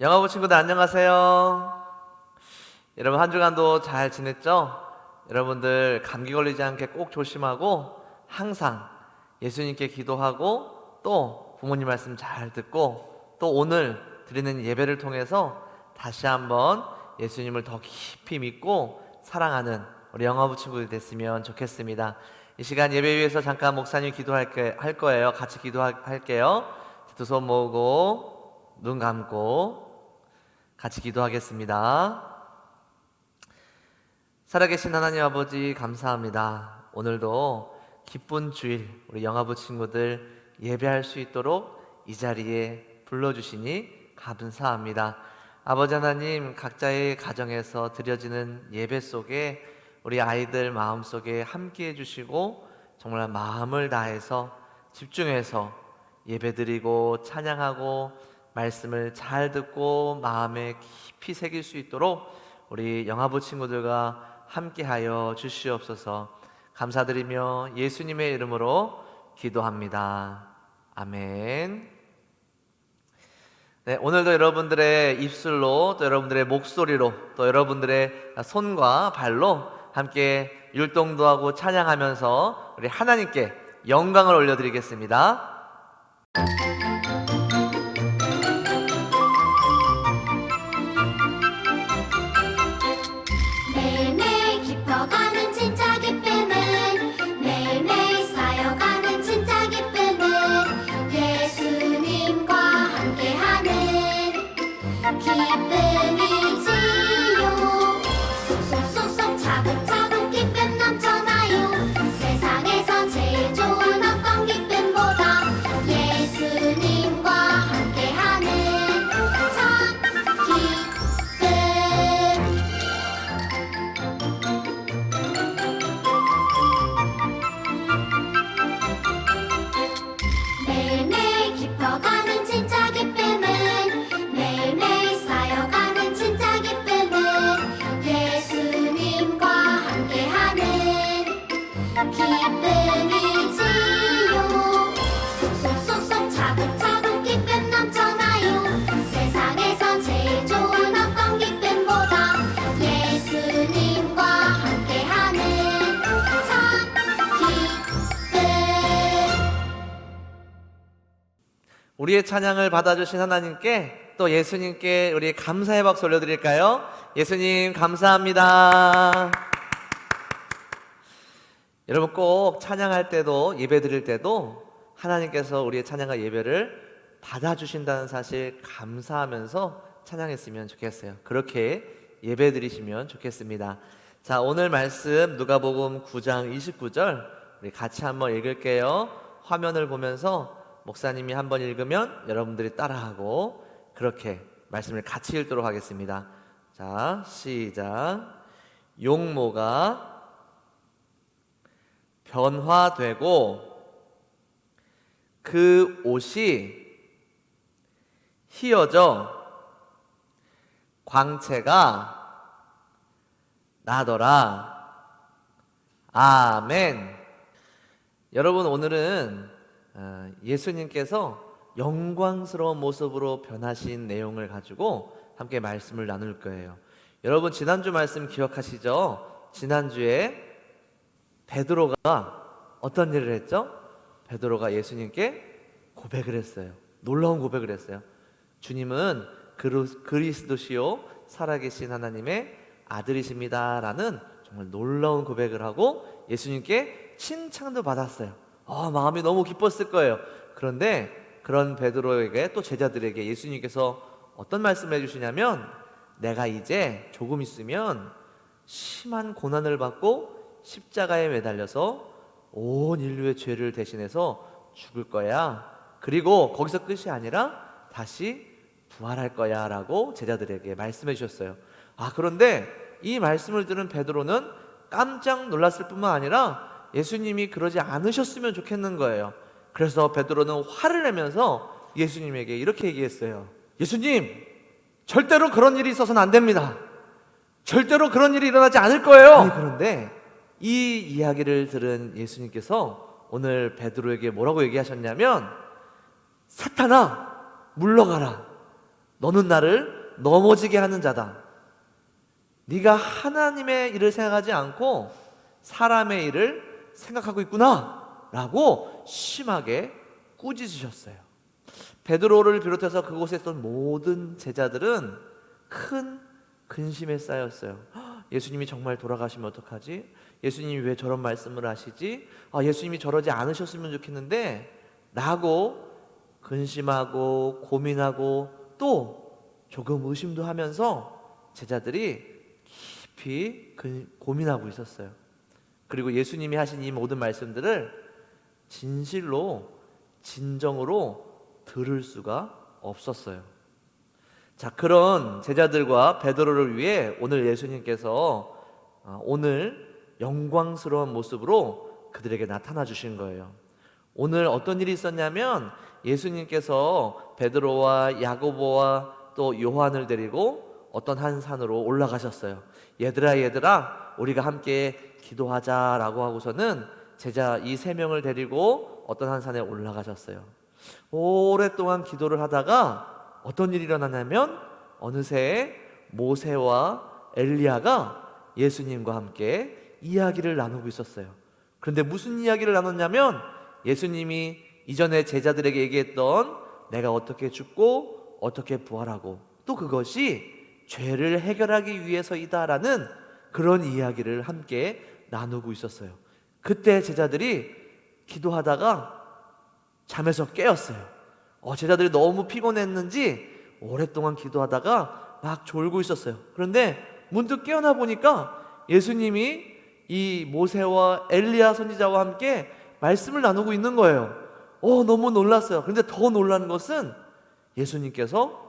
영화부 친구들 안녕하세요. 여러분 한 주간도 잘 지냈죠? 여러분들 감기 걸리지 않게 꼭 조심하고 항상 예수님께 기도하고 또 부모님 말씀 잘 듣고 또 오늘 드리는 예배를 통해서 다시 한번 예수님을 더 깊이 믿고 사랑하는 우리 영화부 친구들 됐으면 좋겠습니다. 이 시간 예배 위해서 잠깐 목사님 기도할 게- 할 거예요. 같이 기도할게요. 두 손 모으고 눈 감고 같이 기도하겠습니다. 살아계신 하나님 아버지 감사합니다. 오늘도 기쁜 주일 우리 영화부 친구들 예배할 수 있도록 이 자리에 불러주시니 감사합니다. 아버지 하나님 각자의 가정에서 드려지는 예배 속에 우리 아이들 마음 속에 함께 해 주시고 정말 마음을 다해서 집중해서 예배드리고 찬양하고 말씀을 잘 듣고 마음에 깊이 새길 수 있도록 우리 영화부 친구들과 함께하여 주시옵소서 감사드리며 예수님의 이름으로 기도합니다. 아멘. 네, 오늘도 여러분들의 입술로 또 여러분들의 목소리로 또 여러분들의 손과 발로 함께 율동도 하고 찬양하면서 우리 하나님께 영광을 올려드리겠습니다. 우리의 찬양을 받아주신 하나님께 또 예수님께 우리 감사의 박수 올려드릴까요? 예수님 감사합니다. 여러분 꼭 찬양할 때도 예배 드릴 때도 하나님께서 우리의 찬양과 예배를 받아주신다는 사실 감사하면서 찬양했으면 좋겠어요. 그렇게 예배 드리시면 좋겠습니다. 자, 오늘 말씀 누가복음 9장 29절 우리 같이 한번 읽을게요. 화면을 보면서 목사님이 한번 읽으면 여러분들이 따라하고 그렇게 말씀을 같이 읽도록 하겠습니다. 자, 시작. 용모가 변화되고 그 옷이 휘어져 광채가 나더라. 아멘. 여러분 오늘은 어, 예수님께서 영광스러운 모습으로 변하신 내용을 가지고 함께 말씀을 나눌 거예요. 여러분 지난주 말씀 기억하시죠? 지난주에 베드로가 어떤 일을 했죠? 베드로가 예수님께 고백을 했어요. 놀라운 고백을 했어요. 주님은 그리스도시요 살아계신 하나님의 아들이십니다라는 정말 놀라운 고백을 하고 예수님께 칭찬도 받았어요. 아, 마음이 너무 기뻤을 거예요. 그런데 그런 베드로에게 또 제자들에게 예수님께서 어떤 말씀을 해주시냐면 내가 이제 조금 있으면 심한 고난을 받고 십자가에 매달려서 온 인류의 죄를 대신해서 죽을 거야. 그리고 거기서 끝이 아니라 다시 부활할 거야 라고 제자들에게 말씀해 주셨어요. 아, 그런데 이 말씀을 들은 베드로는 깜짝 놀랐을 뿐만 아니라 예수님이 그러지 않으셨으면 좋겠는 거예요. 그래서 베드로는 화를 내면서 예수님에게 이렇게 얘기했어요. 예수님, 절대로 그런 일이 있어서는 안 됩니다. 절대로 그런 일이 일어나지 않을 거예요. 아니, 그런데 이 이야기를 들은 예수님께서 오늘 베드로에게 뭐라고 얘기하셨냐면 사탄아 물러가라 너는 나를 넘어지게 하는 자다. 네가 하나님의 일을 생각하지 않고 사람의 일을 생각하고 있구나 라고 심하게 꾸짖으셨어요. 베드로를 비롯해서 그곳에 있던 모든 제자들은 큰 근심에 쌓였어요. 헉, 예수님이 정말 돌아가시면 어떡하지? 예수님이 왜 저런 말씀을 하시지? 아, 예수님이 저러지 않으셨으면 좋겠는데 라고 근심하고 고민하고 또 조금 의심도 하면서 제자들이 깊이 그- 고민하고 있었어요. 그리고 예수님이 하신 이 모든 말씀들을 진실로 진정으로 들을 수가 없었어요. 자, 그런 제자들과 베드로를 위해 오늘 예수님께서 어, 오늘 영광스러운 모습으로 그들에게 나타나 주신 거예요. 오늘 어떤 일이 있었냐면 예수님께서 베드로와 야고보와 또 요한을 데리고 어떤 한 산으로 올라가셨어요. 얘들아 얘들아 우리가 함께 기도하자라고 하고서는 제자 이 세 명을 데리고 어떤 한 산에 올라가셨어요. 오랫동안 기도를 하다가 어떤 일이 일어나냐면 어느새 모세와 엘리야가 예수님과 함께 이야기를 나누고 있었어요. 그런데 무슨 이야기를 나눴냐면 예수님이 이전에 제자들에게 얘기했던 내가 어떻게 죽고 어떻게 부활하고 또 그것이 죄를 해결하기 위해서이다라는 그런 이야기를 함께 나누고 있었어요. 그때 제자들이 기도하다가 잠에서 깨었어요. 어, 제자들이 너무 피곤했는지 오랫동안 기도하다가 막 졸고 있었어요. 그런데 문득 깨어나 보니까 예수님이 이 모세와 엘리야 선지자와 함께 말씀을 나누고 있는 거예요. 어, 너무 놀랐어요. 그런데 더 놀란 것은 예수님께서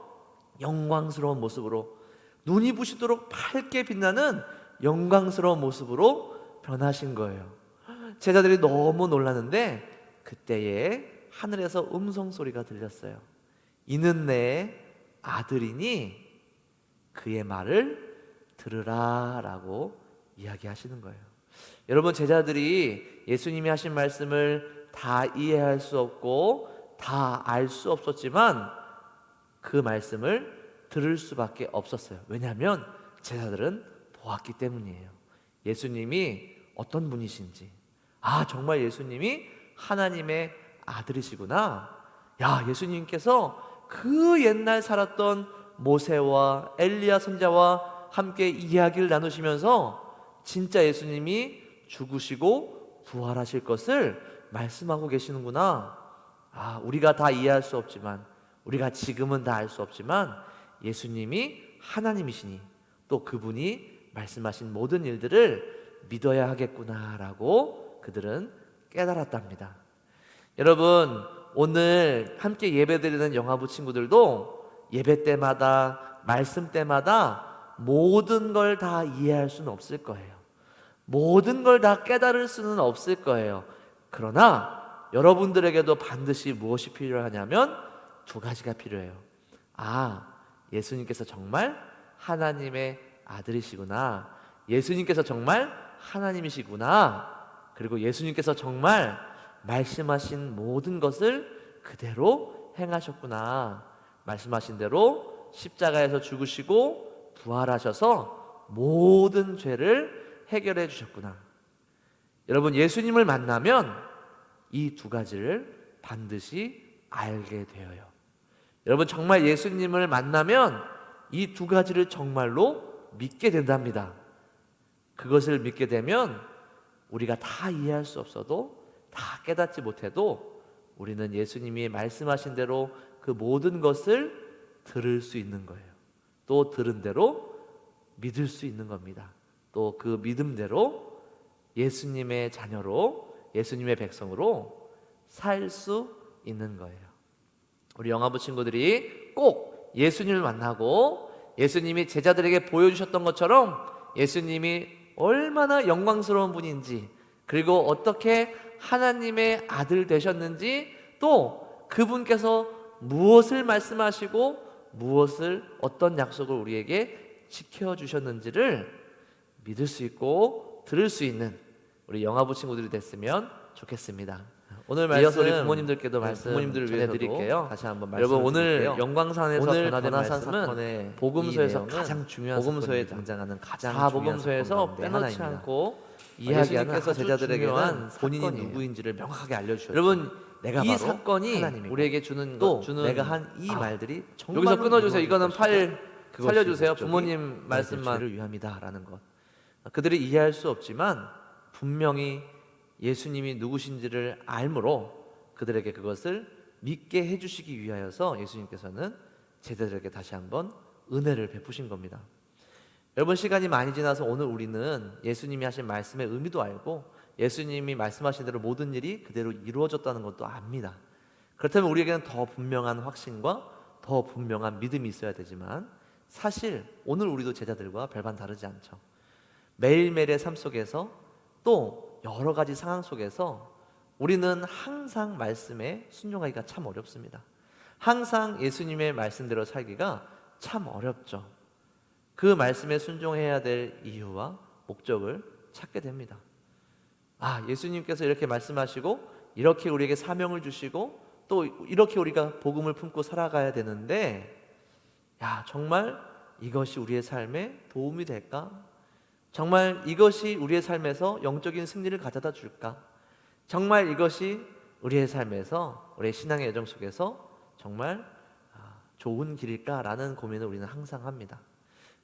영광스러운 모습으로 눈이 부시도록 밝게 빛나는 영광스러운 모습으로 변하신 거예요. 제자들이 너무 놀랐는데 그때에 하늘에서 음성 소리가 들렸어요. 이는 내 아들이니 그의 말을 들으라라고 이야기하시는 거예요. 여러분 제자들이 예수님이 하신 말씀을 다 이해할 수 없고 다 알 수 없었지만 그 말씀을 들을 수밖에 없었어요. 왜냐하면 제자들은 보았기 때문이에요. 예수님이 어떤 분이신지. 아, 정말 예수님이 하나님의 아들이시구나. 야, 예수님께서 그 옛날 살았던 모세와 엘리야 선자와 함께 이야기를 나누시면서 진짜 예수님이 죽으시고 부활하실 것을 말씀하고 계시는구나. 아, 우리가 다 이해할 수 없지만 우리가 지금은 다 알 수 없지만 예수님이 하나님이시니 또 그분이 말씀하신 모든 일들을 믿어야 하겠구나라고 그들은 깨달았답니다. 여러분, 오늘 함께 예배드리는 영화부 친구들도 예배 때마다 말씀 때마다 모든 걸 다 이해할 수는 없을 거예요. 모든 걸 다 깨달을 수는 없을 거예요. 그러나 여러분들에게도 반드시 무엇이 필요하냐면 두 가지가 필요해요. 아, 예수님께서 정말 하나님의 아들이시구나. 예수님께서 정말 하나님이시구나. 그리고 예수님께서 정말 말씀하신 모든 것을 그대로 행하셨구나. 말씀하신 대로 십자가에서 죽으시고 부활하셔서 모든 죄를 해결해 주셨구나. 여러분, 예수님을 만나면 이 두 가지를 반드시 알게 되어요. 여러분, 정말 예수님을 만나면 이 두 가지를 정말로 믿게 된답니다. 그것을 믿게 되면 우리가 다 이해할 수 없어도 다 깨닫지 못해도 우리는 예수님이 말씀하신 대로 그 모든 것을 들을 수 있는 거예요. 또 들은 대로 믿을 수 있는 겁니다. 또 그 믿음대로 예수님의 자녀로 예수님의 백성으로 살 수 있는 거예요. 우리 영화부 친구들이 꼭 예수님을 만나고 예수님이 제자들에게 보여주셨던 것처럼 예수님이 얼마나 영광스러운 분인지 그리고 어떻게 하나님의 아들 되셨는지 또 그분께서 무엇을 말씀하시고 무엇을 어떤 약속을 우리에게 지켜 주셨는지를 믿을 수 있고 들을 수 있는 우리 영화부 친구들이 됐으면 좋겠습니다. 오늘 말씀 우리 부모님들께도 네, 말씀 부모님들을 위해서 전해드릴게요. 다시 한번 말씀 여러분 오늘 드릴게요. 영광산에서 오늘 변화산 말씀은 복음서에서 가장 중요한 복음서에. 등장하는 가장 다 중요한 복음서에서 사건 가운데 빼놓지. 않고 예수님께서 이야기하는 아주 제자들에게는 중요한 본인이. 누구인지를 명확하게 알려주셨죠. 여러분 내가 이 사건이 하나님이고 우리에게 주는 또 것, 주는 내가 한이 아, 말들이 정말 여기서 끊어주세요. 이거는 파일 살려주세요. 부모님 말씀만 말씀만. 죄를 위함이다라는 것. 그들이 이해할 수 없지만 분명히 예수님이 누구신지를 알므로 그들에게 그것을 믿게 해주시기 위하여서 예수님께서는 제자들에게 다시 한번 은혜를 베푸신 겁니다. 여러분 시간이 많이 지나서 오늘 우리는 예수님이 하신 말씀의 의미도 알고 예수님이 말씀하신 대로 모든 일이 그대로 이루어졌다는 것도 압니다. 그렇다면 우리에게는 더 분명한 확신과 더 분명한 믿음이 있어야 되지만 사실 오늘 우리도 제자들과 별반 다르지 않죠. 매일매일의 삶 속에서 또 여러 가지 상황 속에서 우리는 항상 말씀에 순종하기가 참 어렵습니다. 항상 예수님의 말씀대로 살기가 참 어렵죠. 그 말씀에 순종해야 될 이유와 목적을 찾게 됩니다. 아, 예수님께서 이렇게 말씀하시고 이렇게 우리에게 사명을 주시고 또 이렇게 우리가 복음을 품고 살아가야 되는데 야, 정말 이것이 우리의 삶에 도움이 될까? 정말 이것이 우리의 삶에서 영적인 승리를 가져다 줄까? 정말 이것이 우리의 삶에서 우리의 신앙의 여정 속에서 정말 아, 좋은 길일까라는 고민을 우리는 항상 합니다.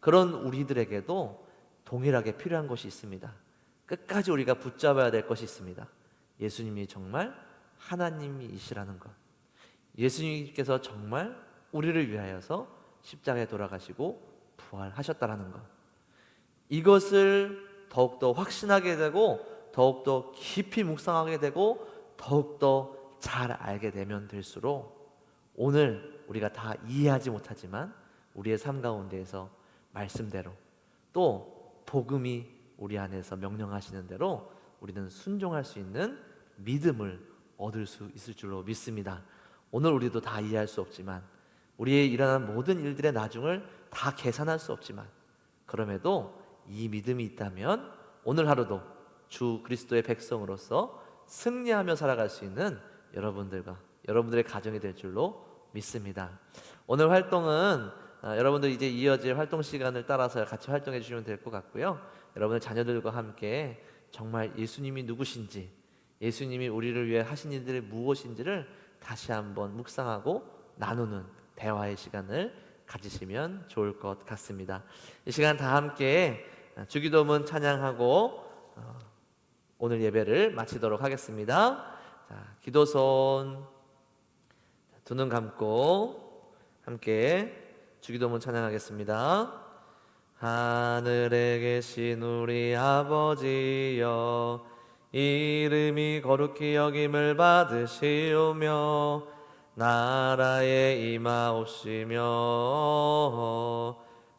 그런 우리들에게도 동일하게 필요한 것이 있습니다. 끝까지 우리가 붙잡아야 될 것이 있습니다. 예수님이 정말 하나님이시라는 것. 예수님께서 정말 우리를 위하여서 십자가에 돌아가시고 부활하셨다라는 것. 이것을 더욱더 확신하게 되고 더욱더 깊이 묵상하게 되고 더욱더 잘 알게 되면 될수록 오늘 우리가 다 이해하지 못하지만 우리의 삶 가운데에서 말씀대로 또 복음이 우리 안에서 명령하시는 대로 우리는 순종할 수 있는 믿음을 얻을 수 있을 줄로 믿습니다. 오늘 우리도 다 이해할 수 없지만 우리의 일어난 모든 일들의 나중을 다 계산할 수 없지만 그럼에도 이 믿음이 있다면 오늘 하루도 주 그리스도의 백성으로서 승리하며 살아갈 수 있는 여러분들과 여러분들의 가정이 될 줄로 믿습니다. 오늘 활동은 아, 여러분들 이제 이어질 활동 시간을 따라서 같이 활동해 주시면 될 것 같고요. 여러분의 자녀들과 함께 정말 예수님이 누구신지, 예수님이 우리를 위해 하신 일들이 무엇인지를 다시 한번 묵상하고 나누는 대화의 시간을 가지시면 좋을 것 같습니다. 이 시간 다 함께 주기도문 찬양하고 어, 오늘 예배를 마치도록 하겠습니다. 자, 기도손 두 눈 감고 함께 주기도문 찬양하겠습니다. 하늘에 계신 우리 아버지여 이름이 거룩히 여김을 받으시오며 나라에 임하옵시며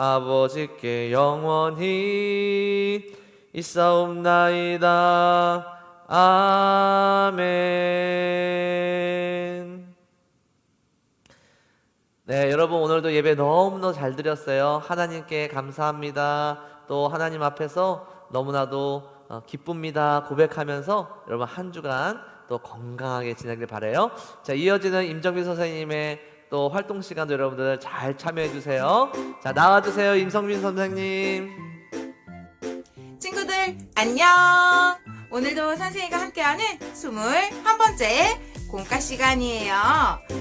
아버지께 영원히 있사옵나이다 아멘 네, 여러분 오늘도 예배 너무너무 잘 드렸어요. 하나님께 감사합니다. 또 하나님 앞에서 너무나도 어, 기쁩니다. 고백하면서 여러분 한 주간 또 건강하게 지내길 바래요. 자, 이어지는 임정빈 선생님의 또 활동 시간도 여러분들 잘 참여해 주세요. 자, 나와 주세요. 임성빈 선생님. 친구들 안녕 오늘도 선생님과 함께하는 21번째 공과 시간이에요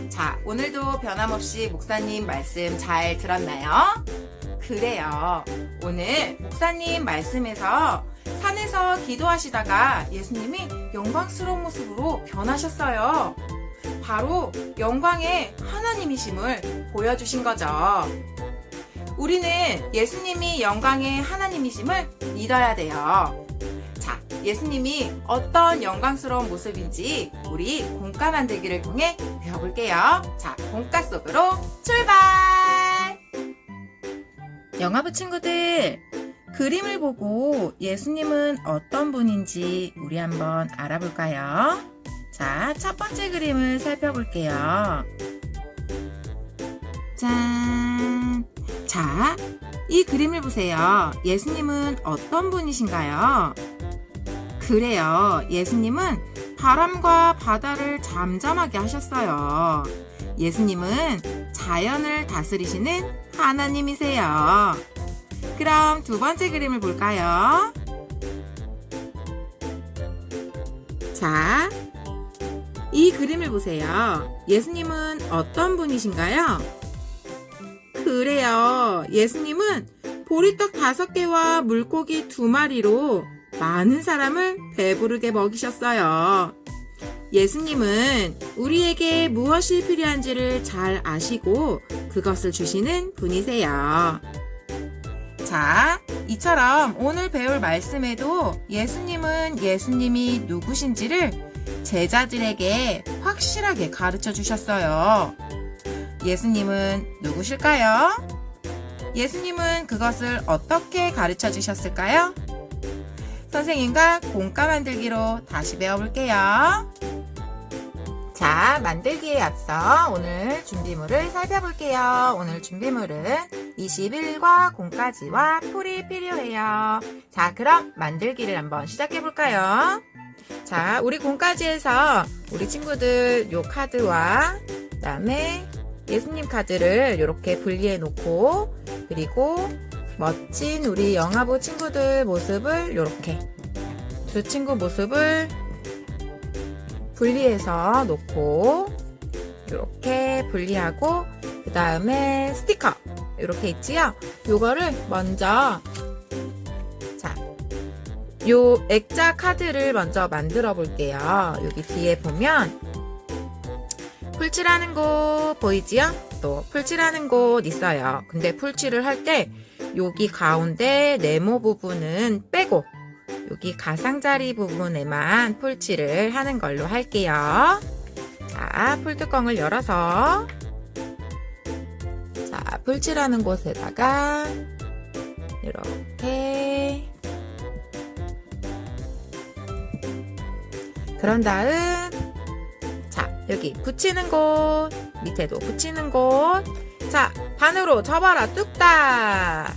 자 오늘도 변함없이 목사님 말씀 잘 들었나요? 그래요 오늘 목사님 말씀에서 산에서 기도하시다가 예수님이 영광스러운 모습으로 변하셨어요 바로 영광의 하나님이심을 보여주신 거죠 우리는 예수님이 영광의 하나님이심을 믿어야 돼요. 자, 예수님이 어떤 영광스러운 모습인지 우리 공과 만들기를 통해 배워볼게요. 자, 공과 속으로 출발! 영화부 친구들, 그림을 보고 예수님은 어떤 분인지 우리 한번 알아볼까요? 자, 첫 번째 그림을 살펴볼게요. 짠! 자, 이 그림을 보세요. 예수님은 어떤 분이신가요? 그래요. 예수님은 바람과 바다를 잠잠하게 하셨어요. 예수님은 자연을 다스리시는 하나님이세요. 그럼 두 번째 그림을 볼까요? 자, 이 그림을 보세요. 예수님은 어떤 분이신가요? 그래요. 예수님은 보리떡 다섯 개와 물고기 두 마리로 많은 사람을 배부르게 먹이셨어요. 예수님은 우리에게 무엇이 필요한지를 잘 아시고 그것을 주시는 분이세요. 자, 이처럼 오늘 배울 말씀에도 예수님은 예수님이 누구신지를 제자들에게 확실하게 가르쳐 주셨어요. 예수님은 누구실까요? 예수님은 그것을 어떻게 가르쳐 주셨을까요? 선생님과 공과 만들기로 다시 배워볼게요. 자, 만들기에 앞서 오늘 준비물을 살펴볼게요. 오늘 준비물은 21과 공까지와 풀이 필요해요. 자, 그럼 만들기를 한번 시작해볼까요? 자, 우리 공까지에서 우리 친구들 요 카드와 그 다음에 예수님 카드를 이렇게 분리해 놓고 그리고 멋진 우리 영화부 친구들 모습을 이렇게 두 친구 모습을 분리해서 놓고 이렇게 분리하고 그 다음에 스티커 이렇게 있지요. 요거를 먼저 자, 요 액자 카드를 먼저 만들어 볼게요. 여기 뒤에 보면 풀칠하는 곳 보이지요? 또 풀칠하는 곳 있어요. 근데 풀칠을 할 때 여기 가운데 네모 부분은 빼고 여기 가상자리 부분에만 풀칠을 하는 걸로 할게요. 자, 풀뚜껑을 열어서 자, 풀칠하는 곳에다가 이렇게 그런 다음 자, 여기 붙이는 곳, 밑에도 붙이는 곳. 자, 반으로 접어라, 뚝딱.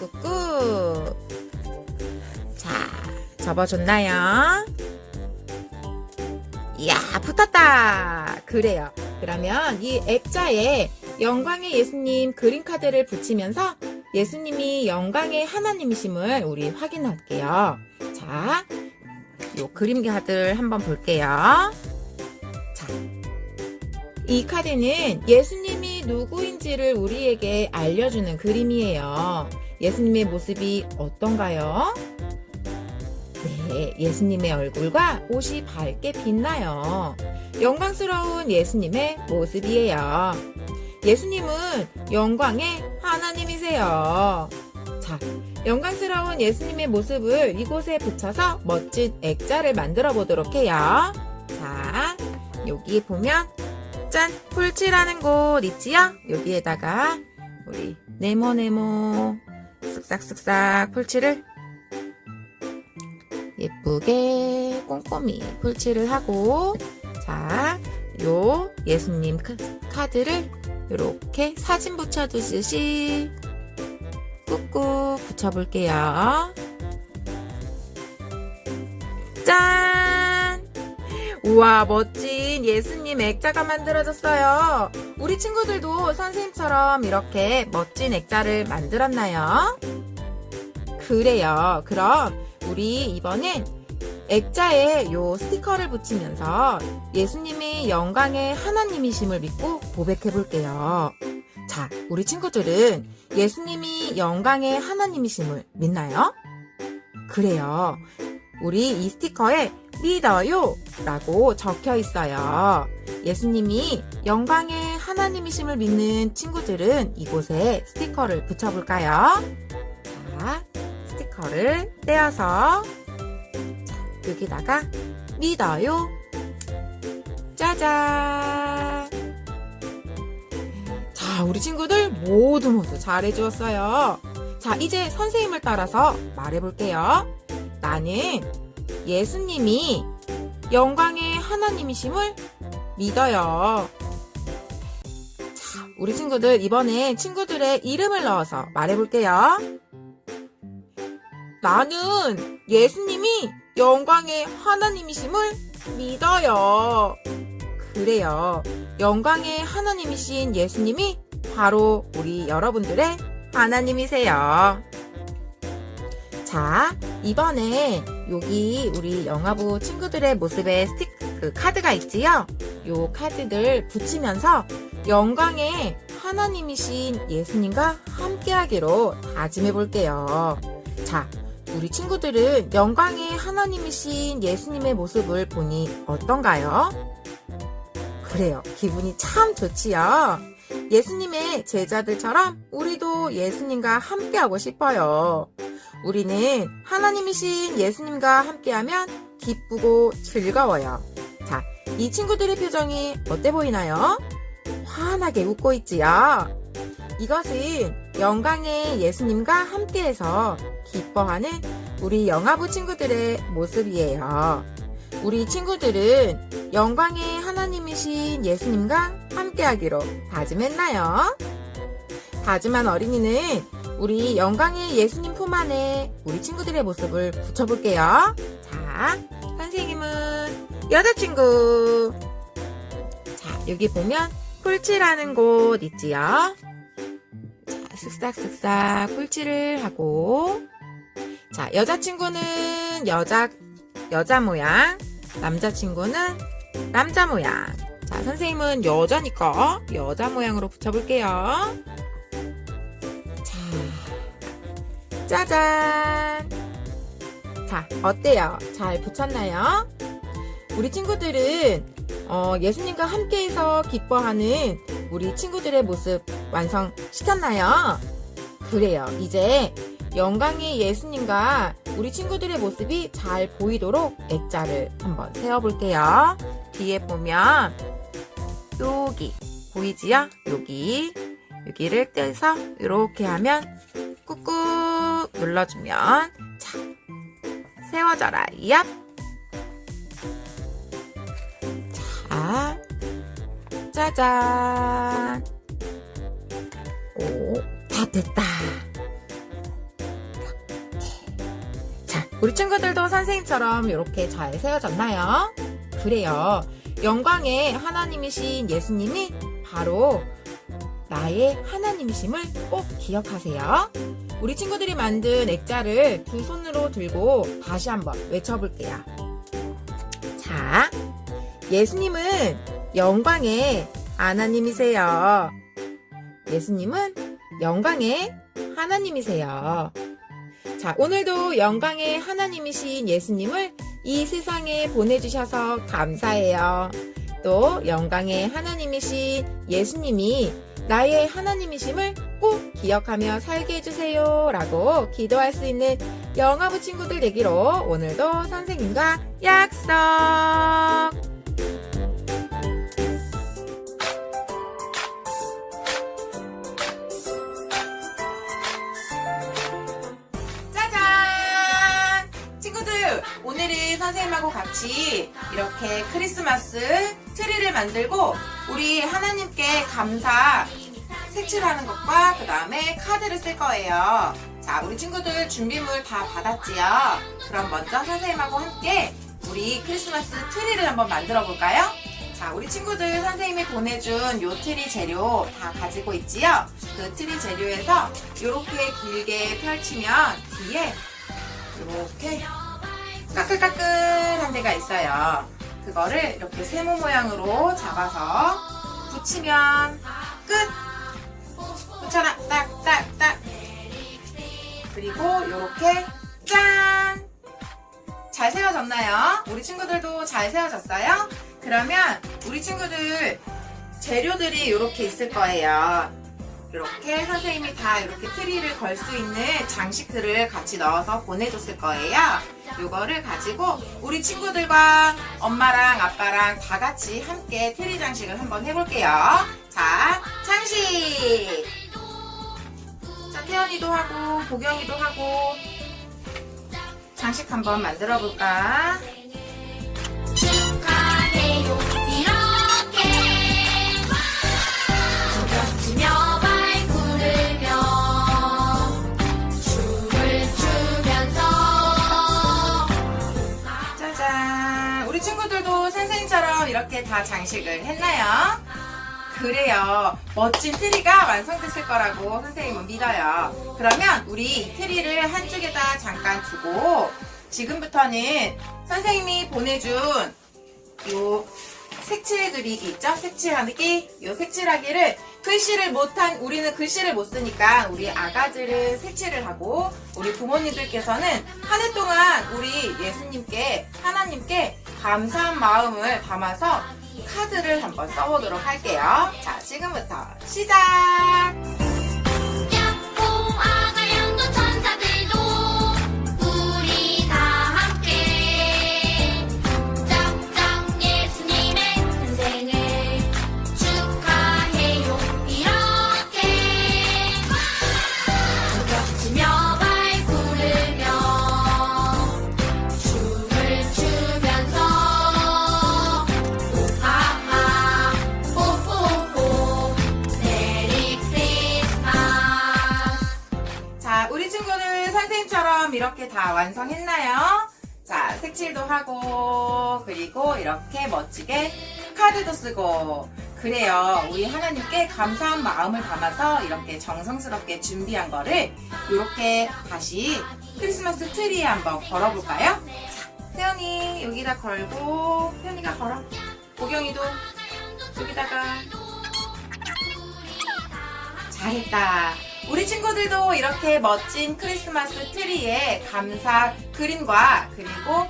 꾹꾹. 자, 접어줬나요? 이야, 붙었다. 그래요. 그러면 이 액자에 영광의 예수님 그림 카드를 붙이면서 예수님이 영광의 하나님이심을 우리 확인할게요. 자, 요 그림 카드를 한번 볼게요. 자, 이 카드는 예수님이 누구인지를 우리에게 알려주는 그림이에요. 예수님의 모습이 어떤가요? 네, 예수님의 얼굴과 옷이 밝게 빛나요. 영광스러운 예수님의 모습이에요. 예수님은 영광의 하나님이세요. 자, 영광스러운 예수님의 모습을 이곳에 붙여서 멋진 액자를 만들어 보도록 해요. 자, 여기 보면 짠! 풀칠하는 곳 있지요? 여기에다가 우리 네모네모 쓱싹쓱싹 풀칠을 예쁘게 꼼꼼히 풀칠을 하고 자, 요 예수님 카- 카드를 이렇게 사진 붙여두듯이 꾹꾹 붙여볼게요. 짠! 우와, 멋진 예수님 액자가 만들어졌어요. 우리 친구들도 선생님처럼 이렇게 멋진 액자를 만들었나요? 그래요. 그럼 우리 이번엔 액자에 요 스티커를 붙이면서 예수님이 영광의 하나님이심을 믿고 고백해 볼게요. 자, 우리 친구들은 예수님이 영광의 하나님이심을 믿나요? 그래요. 우리 이 스티커에 믿어요 라고 적혀 있어요. 예수님이 영광의 하나님이심을 믿는 친구들은 이곳에 스티커를 붙여볼까요? 자, 스티커를 떼어서 여기다가 믿어요. 짜잔. 자, 우리 친구들 모두 모두 잘해주었어요. 자, 이제 선생님을 따라서 말해볼게요. 나는 예수님이 영광의 하나님이심을 믿어요. 자, 우리 친구들 이번에 친구들의 이름을 넣어서 말해볼게요. 나는 예수님이 영광의 하나님이심을 믿어요. 그래요. 영광의 하나님이신 예수님이 바로 우리 여러분들의 하나님이세요. 자, 이번에 여기 우리 영화부 친구들의 모습에 스틱, 그 카드가 있지요? 요 카드들 붙이면서 영광의 하나님이신 예수님과 함께하기로 다짐해 볼게요. 자, 우리 친구들은 영광의 하나님이신 예수님의 모습을 보니 어떤가요? 그래요. 기분이 참 좋지요. 예수님의 제자들처럼 우리도 예수님과 함께하고 싶어요. 우리는 하나님이신 예수님과 함께하면 기쁘고 즐거워요. 자, 이 친구들의 표정이 어때 보이나요? 환하게 웃고 있지요. 이것은 영광의 예수님과 함께해서 기뻐하는 우리 영화부 친구들의 모습이에요. 우리 친구들은 영광의 하나님이신 예수님과 함께하기로 다짐했나요? 다짐한 어린이는 우리 영광의 예수님 품 안에 우리 친구들의 모습을 붙여볼게요. 자, 선생님은 여자친구. 자, 여기 보면 풀칠하는 곳 있지요? 자, 쓱싹쓱싹 풀칠을 하고. 자, 여자친구는 여자, 여자 모양. 남자친구는 남자 모양. 자, 선생님은 여자니까 여자 모양으로 붙여볼게요. 자, 짜잔. 자, 어때요? 잘 붙였나요? 우리 친구들은 어, 예수님과 함께해서 기뻐하는 우리 친구들의 모습 완성시켰나요? 그래요. 이제 영광의 예수님과 우리 친구들의 모습이 잘 보이도록 액자를 한번 세워볼게요. 뒤에 보면 여기 보이지요? 여기 여기를 떼서 이렇게 하면 꾹꾹 눌러주면 자 세워져라 얍 자, 짜잔. 오, 다 됐다. 우리 친구들도 선생님처럼 이렇게 잘 세워졌나요? 그래요. 영광의 하나님이신 예수님이 바로 나의 하나님이심을 꼭 기억하세요. 우리 친구들이 만든 액자를 두 손으로 들고 다시 한번 외쳐볼게요. 자, 예수님은 영광의 하나님이세요. 예수님은 영광의 하나님이세요. 자, 오늘도 영광의 하나님이신 예수님을 이 세상에 보내주셔서 감사해요. 또 영광의 하나님이신 예수님이 나의 하나님이심을 꼭 기억하며 살게 해주세요. 라고 기도할 수 있는 영화부 친구들 되기로 오늘도 선생님과 약속! 선생님하고 같이 이렇게 크리스마스 트리를 만들고 우리 하나님께 감사 색칠하는 것과 그 다음에 카드를 쓸 거예요. 자, 우리 친구들 준비물 다 받았지요? 그럼 먼저 선생님하고 함께 우리 크리스마스 트리를 한번 만들어 볼까요? 자, 우리 친구들 선생님이 보내준 요 트리 재료 다 가지고 있지요? 그 트리 재료에서 이렇게 길게 펼치면 뒤에 이렇게 까끌까끌한 데가 있어요. 그거를 이렇게 세모 모양으로 잡아서 붙이면 끝! 붙여라! 딱, 딱, 딱! 그리고 이렇게 짠! 잘 세워졌나요? 우리 친구들도 잘 세워졌어요? 그러면 우리 친구들 재료들이 이렇게 있을 거예요. 이렇게 선생님이 다 이렇게 트리를 걸 수 있는 장식들을 같이 넣어서 보내줬을 거예요. 요거를 가지고 우리 친구들과 엄마랑 아빠랑 다 같이 함께 트리 장식을 한번 해볼게요. 자, 장식! 자, 태연이도 하고, 보경이도 하고, 장식 한번 만들어 볼까? 이렇게 다 장식을 했나요? 그래요. 멋진 트리가 완성됐을 거라고 선생님은 믿어요. 그러면 우리 이 트리를 한쪽에다 잠깐 두고 지금부터는 선생님이 보내준 요 색칠 그리기 있죠? 색칠하기 요 색칠하기를 글씨를 못한 우리는 글씨를 못 쓰니까 우리 아가들은 색칠을 하고 우리 부모님들께서는 한 해 동안 우리 예수님께 하나님께 감사한 마음을 담아서 카드를 한번 써보도록 할게요. 자, 지금부터 시작! 이렇게 다 완성했나요? 자, 색칠도 하고, 그리고 이렇게 멋지게 카드도 쓰고, 그래요. 우리 하나님께 감사한 마음을 담아서 이렇게 정성스럽게 준비한 거를 이렇게 다시 크리스마스 트리에 한번 걸어볼까요? 자, 태연이 여기다 걸고, 태연이가 걸어. 보경이도 여기다가. 잘했다. 우리 친구들도 이렇게 멋진 크리스마스 트리에 감사 그림과 그리고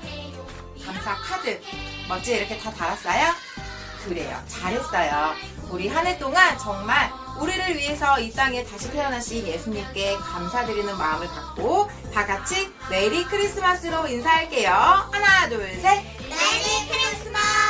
감사 카드 멋지게 이렇게 다 달았어요? 그래요. 잘했어요. 우리 한 해 동안 정말 우리를 위해서 이 땅에 다시 태어나신 예수님께 감사드리는 마음을 갖고 다 같이 메리 크리스마스로 인사할게요. 하나, 둘, 셋. 메리 크리스마스